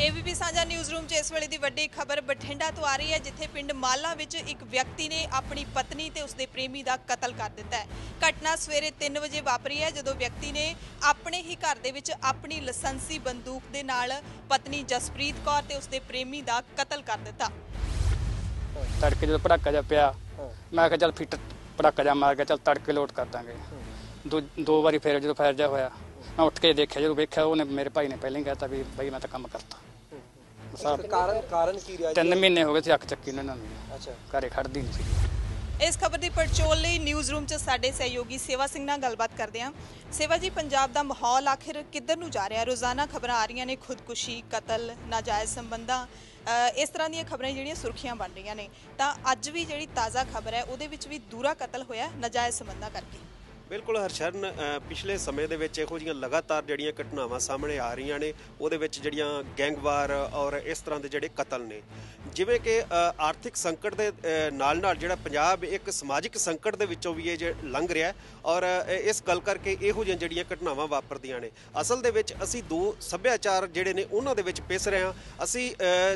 ABP ਸਾਂਝਾ news room 'ਚ ਇਸ ਵੇਲੇ ਦੀ ਵੱਡੀ ਖਬਰ ਬਠਿੰਡਾ ਤੋਂ ਆ ਰਹੀ ਹੈ ਜਿੱਥੇ ਪਿੰਡ ਮਾਲਾ ਵਿੱਚ ਇੱਕ ਵਿਅਕਤੀ ਨੇ ਆਪਣੀ ਪਤਨੀ ਤੇ ਉਸਦੇ ਪ੍ਰੇਮੀ ਦਾ ਕਤਲ ਕਰ ਦਿੱਤਾ ਹੈ। ਘਟਨਾ ਸਵੇਰੇ 3 ਵਜੇ ਵਾਪਰੀ ਹੈ ਜਦੋਂ ਵਿਅਕਤੀ ਨੇ ਆਪਣੇ ਹੀ ਘਰ ਦੇ ਵਿੱਚ ਆਪਣੀ ਲਾਇਸੈਂਸੀ ਬੰਦੂਕ ਦੇ ਨਾਲ ਪਤਨੀ ਜਸਪ੍ਰੀਤ ਕੌਰ ਤੇ ਉਸਦੇ ਪ੍ਰੇਮੀ ਦਾ ਕਤਲ ਕਰ ਦਿੱਤਾ। ਤੜਕੇ ਜਦੋਂ ਪੜਾਕਾ ਜਾ ਪਿਆ ਮੈਂ ਕਿਹਾ ਚੱਲ ਫਿੱਟ ਪੜਾਕਾ ਜਾ ਮਾਰ ਕੇ ਚੱਲ ਤੜਕੇ ਲੋਟ ਕਰ ਦਾਂਗੇ। ਦੋ ਦੋ ਵਾਰੀ ਫੇਰ ਜਦੋਂ ਫੇਰ ਜਾ ਹੋਇਆ ਮੈਂ ਉੱਠ ਕੇ ਦੇਖਿਆ ਜਦੋਂ ਵੇਖਿਆ ਉਹਨੇ ਮੇਰੇ ਭਾਈ ਨੇ ਪਹਿਲਾਂ ਹੀ ਕਹਿਤਾ ਵੀ ਬਈ ਮੈਂ ਤਾਂ ਕੰਮ ਕਰਤਾ। ਸਾਹਿਬ ਕਾਰਨ ਕਾਰਨ ਕੀ ਰਿਹਾ ਤਿੰਨ ਮਹੀਨੇ ਹੋ ਗਏ ਸੀ ਅੱਖ ਚੱਕੀ ਨੂੰ ਇਹਨਾਂ ਨੂੰ। ਅੱਛਾ। ਘਰੇ ਖੜਦੀ ਨਹੀਂ ਸੀ। ਇਸ ਖਬਰ ਦੀ ਪੜਚੋਲ ਲਈ ਨਿਊਜ਼ ਰੂਮ 'ਚ ਸਾਡੇ ਸਹਿਯੋਗੀ ਸੇਵਾ ਸਿੰਘ ਨਾਲ ਗੱਲਬਾਤ ਕਰਦੇ ਹਾਂ। ਸੇਵਾ ਜੀ ਪੰਜਾਬ ਦਾ ਮਾਹੌਲ ਆਖਿਰ ਕਿੱਧਰ ਨੂੰ ਜਾ ਰਿਹਾ? ਰੋਜ਼ਾਨਾ ਖਬਰਾਂ ਆ ਰਹੀਆਂ ਨੇ ਖੁਦਕੁਸ਼ੀ ਕਤਲ ਨਾਜਾਇਜ਼ ਸੰਬੰਧਾਂ। ਇਸ ਤਰ੍ਹਾਂ ਦੀਆਂ ਖਬਰਾਂ ਜਿਹੜੀਆਂ ਸੁਰਖੀਆਂ ਬਣ ਰਹੀਆਂ ਨੇ। ਤਾਂ ਅੱਜ ਵੀ ਜਿਹੜੀ ਤਾਜ਼ਾ ਖਬਰ ਹੈ ਉਹਦੇ ਵਿੱਚ ਵੀ ਦੂਰਾ ਕਤਲ ਹੋਇਆ ਨਾਜਾਇਜ਼ ਸੰਬੰਧਾਂ ਕਰਕੇ। ਬਿਲਕੁਲ ਹਰਸ਼ਰਨ ਪਿਛਲੇ ਸਮੇਂ ਦੇ ਵਿੱਚ ਇਹੋ ਜਿਹੀਆਂ ਲਗਾਤਾਰ ਜਿਹੜੀਆਂ ਘਟਨਾਵਾਂ ਸਾਹਮਣੇ ਆ ਰਹੀਆਂ ਨੇ, ਉਹਦੇ ਵਿੱਚ ਜਿਹੜੀਆਂ ਗੈਂਗਵਾਰ ਔਰ ਇਸ ਤਰ੍ਹਾਂ ਦੇ ਜਿਹੜੇ ਕਤਲ ਨੇ। ਜਿਵੇਂ ਕਿ ਆਰਥਿਕ ਸੰਕਟ ਦੇ ਨਾਲ ਨਾਲ ਜਿਹੜਾ ਪੰਜਾਬ ਇੱਕ ਸਮਾਜਿਕ ਸੰਕਟ ਦੇ ਵਿੱਚੋਂ ਵੀ ਇਹ ਜੇ ਲੰਘ ਰਿਹਾ ਔਰ ਇਸ ਗੱਲ ਕਰਕੇ ਇਹੋ ਜਿਹੀਆਂ ਜਿਹੜੀਆਂ ਘਟਨਾਵਾਂ ਵਾਪਰਦੀਆਂ ਨੇ। ਅਸਲ ਦੇ ਵਿੱਚ ਅਸੀਂ ਦੋ ਸੱਭਿਆਚਾਰ ਜਿਹੜੇ ਨੇ, ਉਹਨਾਂ ਦੇ ਵਿੱਚ ਪਿਸ ਰਹੇ ਹਾਂ। ਅਸੀਂ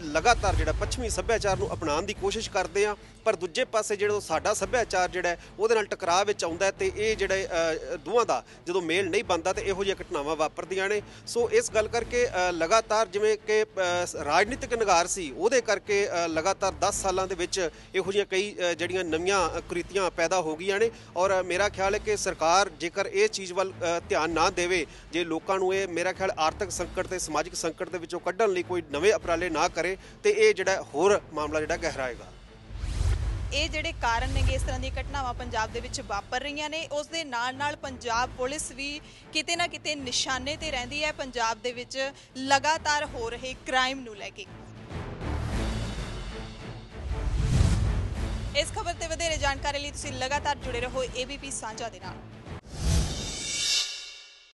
ਲਗਾਤਾਰ ਜਿਹੜਾ ਪੱਛਮੀ ਸੱਭਿਆਚਾਰ ਨੂੰ ਅਪਣਾਉਣ ਦੀ ਕੋਸ਼ਿਸ਼ ਕਰਦੇ ਹਾਂ, ਪਰ ਦੂਜੇ ਪਾਸੇ ਜਿਹੜਾ ਸਾਡਾ ਸੱਭਿਆਚਾਰ ਜਿਹੜਾ ਉਹਦੇ ਨਾਲ ਟਕਰਾਅ ਵਿੱਚ ਆਉਂਦਾ ਹੈ ਤੇ ਇਹ ਜਿਹੜਾ ਅ, ਦੋਵਾਂ ਦਾ ਜਦੋਂ ਮੇਲ ਨਹੀਂ ਬਣਦਾ ਤੇ ਇਹੋ ਜਿਹੀਆਂ ਘਟਨਾਵਾਂ ਵਾਪਰਦੀਆਂ ਨੇ। ਸੋ ਇਸ ਗੱਲ ਕਰਕੇ ਲਗਾਤਾਰ ਜਿਵੇਂ ਕਿ ਰਾਜਨੀਤਿਕ ਨਿਗਾਰ ਸੀ ਉਹਦੇ ਕਰਕੇ ਲਗਾਤਾਰ 10 ਸਾਲਾਂ ਦੇ ਵਿੱਚ ਇਹੋ ਜਿਹੀਆਂ ਕਈ ਜਿਹੜੀਆਂ ਨਵੀਆਂ ਕ੍ਰਿਤੀਆਂ ਪੈਦਾ ਹੋ ਗਈਆਂ ਨੇ। ਔਰ ਮੇਰਾ ਖਿਆਲ ਹੈ ਕਿ ਸਰਕਾਰ ਜੇਕਰ ਇਹ ਚੀਜ਼ ਵੱਲ ਧਿਆਨ ਨਾ ਦੇਵੇ ਜੇ ਲੋਕਾਂ ਨੂੰ ਇਹ ਮੇਰਾ ਖਿਆਲ ਆਰਥਿਕ ਸੰਕਟ ਤੇ ਸਮਾਜਿਕ ਸੰਕਟ ਦੇ ਵਿੱਚੋਂ ਕੱਢਣ ਲਈ ਕੋਈ ਨਵੇਂ ਉਪਰਾਲੇ ਨਾ ਕਰੇ ਤੇ ਇਹ ਜਿਹੜਾ ਹੋਰ ਮਾਮਲਾ ਜਿਹੜਾ ਗਹਿਰਾਏਗਾ। ਇਹ ਜਿਹੜੇ ਕਾਰਨ ਨੇਗੇ, ਇਸ ਤਰ੍ਹਾਂ ਦੀਆਂ ਘਟਨਾਵਾਂ ਪੰਜਾਬ ਦੇ ਵਿੱਚ ਵਾਪਰ ਰਹੀਆਂ ਨੇ। ਉਸ ਦੇ ਨਾਲ ਨਾਲ ਪੰਜਾਬ ਪੁਲਿਸ ਵੀ ਕਿਤੇ ਨਾ ਕਿਤੇ ਨਿਸ਼ਾਨੇ ਤੇ ਰਹਿੰਦੀ ਹੈ। ਪੰਜਾਬ ਦੇ ਵਿੱਚ ਲਗਾਤਾਰ ਹੋ ਰਹੇ ਕ੍ਰਾਈਮ ਨੂੰ ਲੈ ਕੇ। ਇਸ ਖਬਰ ਤੇ ਵਧੇਰੇ ਜਾਣਕਾਰੀ ਲਈ ਤੁਸੀਂ ਲਗਾਤਾਰ ਜੁੜੇ ਰਹੋ ABP ਸਾਂਝਾ ਦੇ ਨਾਲ।